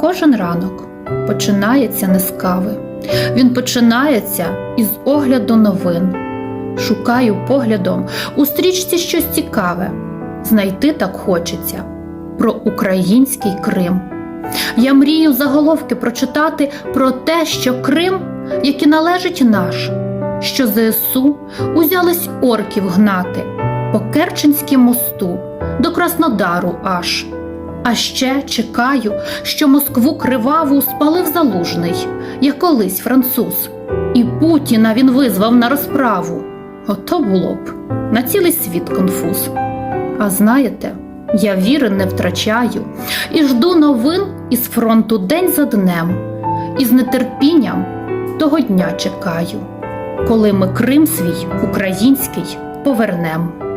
Кожен ранок починається не з кави. Він починається із огляду новин. Шукаю поглядом у стрічці щось цікаве. Знайти так хочеться про український Крим. Я мрію заголовки прочитати про те, що Крим, який належить наш, що ЗСУ узялись орків гнати по Керченському мосту до Краснодару аж. А ще чекаю, що Москву криваву спалив залужний, як колись француз, і Путіна він визвав на розправу. Ото було б на цілий світ конфуз. А знаєте, я віри не втрачаю і жду новин із фронту день за днем, і з нетерпінням того дня чекаю, коли ми Крим свій український повернем.